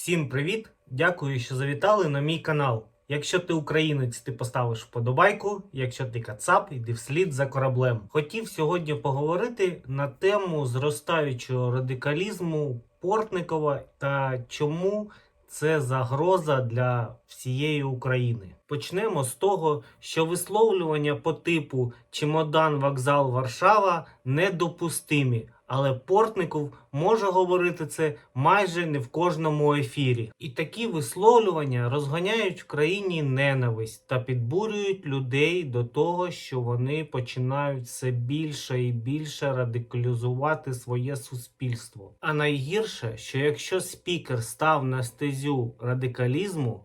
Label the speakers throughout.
Speaker 1: Всім привіт! Дякую, що завітали на мій канал. Якщо ти українець, ти поставиш вподобайку. Якщо ти кацап, йди вслід за кораблем. Хотів сьогодні поговорити на тему зростаючого радикалізму Портникова та чому це загроза для всієї України. Почнемо з того, що висловлювання по типу чемодан вокзал Варшава недопустимі. Але Портников може говорити це майже не в кожному ефірі. І такі висловлювання розганяють в країні ненависть та підбурюють людей до того, що вони починають все більше і більше радикалізувати своє суспільство. А найгірше, що якщо спікер став на стезю радикалізму,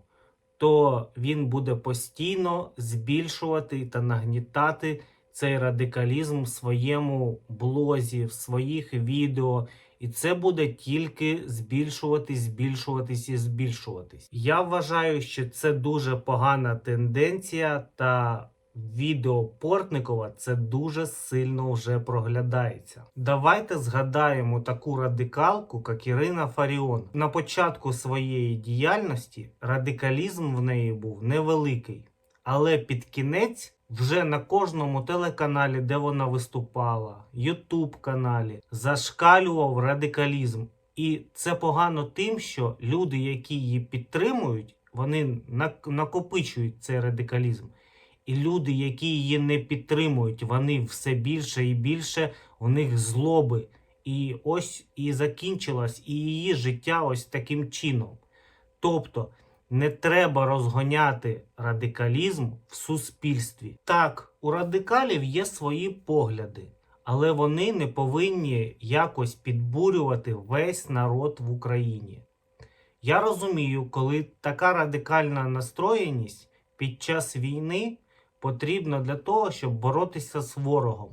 Speaker 1: то він буде постійно збільшувати та нагнітати цей радикалізм в своєму блозі, в своїх відео, і це буде тільки збільшуватись, збільшуватись і збільшуватись. Я вважаю, що це дуже погана тенденція, та відео Портникова це дуже сильно вже проглядається. Давайте згадаємо таку радикалку, як Ірина Фаріон. На початку своєї діяльності радикалізм в неї був невеликий, але під кінець. Вже на кожному телеканалі, де вона виступала, Ютуб каналі, зашкалював радикалізм. І це погано тим, що люди, які її підтримують, вони накопичують цей радикалізм. І люди, які її не підтримують, вони все більше і більше у них злоби. І ось і закінчилось і її життя ось таким чином. Тобто не треба розгоняти радикалізм в суспільстві. Так, у радикалів є свої погляди, але вони не повинні якось підбурювати весь народ в Україні. Я розумію, коли така радикальна настроєність під час війни потрібна для того, щоб боротися з ворогом.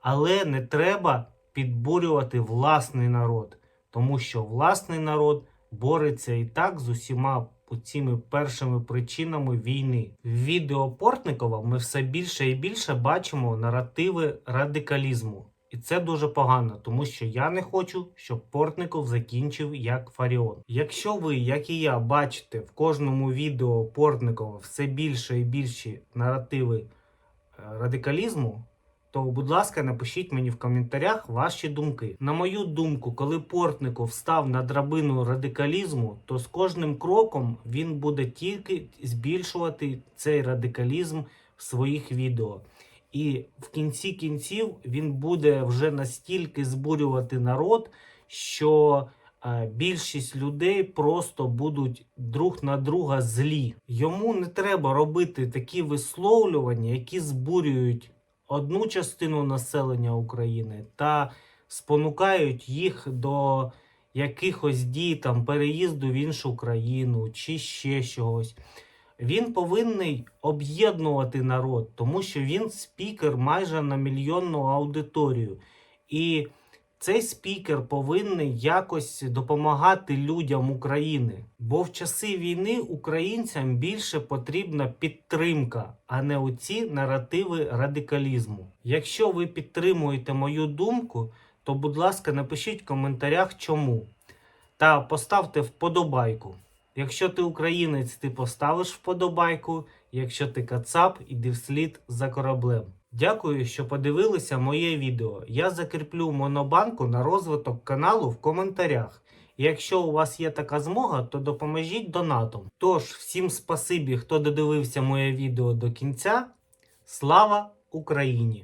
Speaker 1: Але не треба підбурювати власний народ, тому що власний народ бореться і так з усіма цими першими причинами війни. В відео Портникова ми все більше і більше бачимо наративи радикалізму. І це дуже погано, тому що я не хочу, щоб Портников закінчив як Фаріон. Якщо ви, як і я, бачите в кожному відео Портникова все більше і більші наративи е, радикалізму, то, будь ласка, напишіть мені в коментарях ваші думки. На мою думку, коли Портников став на драбину радикалізму, то з кожним кроком він буде тільки збільшувати цей радикалізм в своїх відео. І в кінці кінців він буде вже настільки збурювати народ, що е, більшість людей просто будуть друг на друга злі. Йому не треба робити такі висловлювання, які збурюють одну частину населення України та спонукають їх до якихось дій, там переїзду в іншу країну чи ще чогось. Він повинний об'єднувати народ, тому що він спікер майже на мільйонну аудиторію. І цей спікер повинен якось допомагати людям України. Бо в часи війни українцям більше потрібна підтримка, а не оці наративи радикалізму. Якщо ви підтримуєте мою думку, то, будь ласка, напишіть в коментарях чому. Та поставте вподобайку. Якщо ти українець, ти поставиш вподобайку. Якщо ти кацап, іди вслід за кораблем. Дякую, що подивилися моє відео. Я закріплю монобанку на розвиток каналу в коментарях. Якщо у вас є така змога, то допоможіть донатом. Тож, всім спасибі, хто додивився моє відео до кінця. Слава Україні!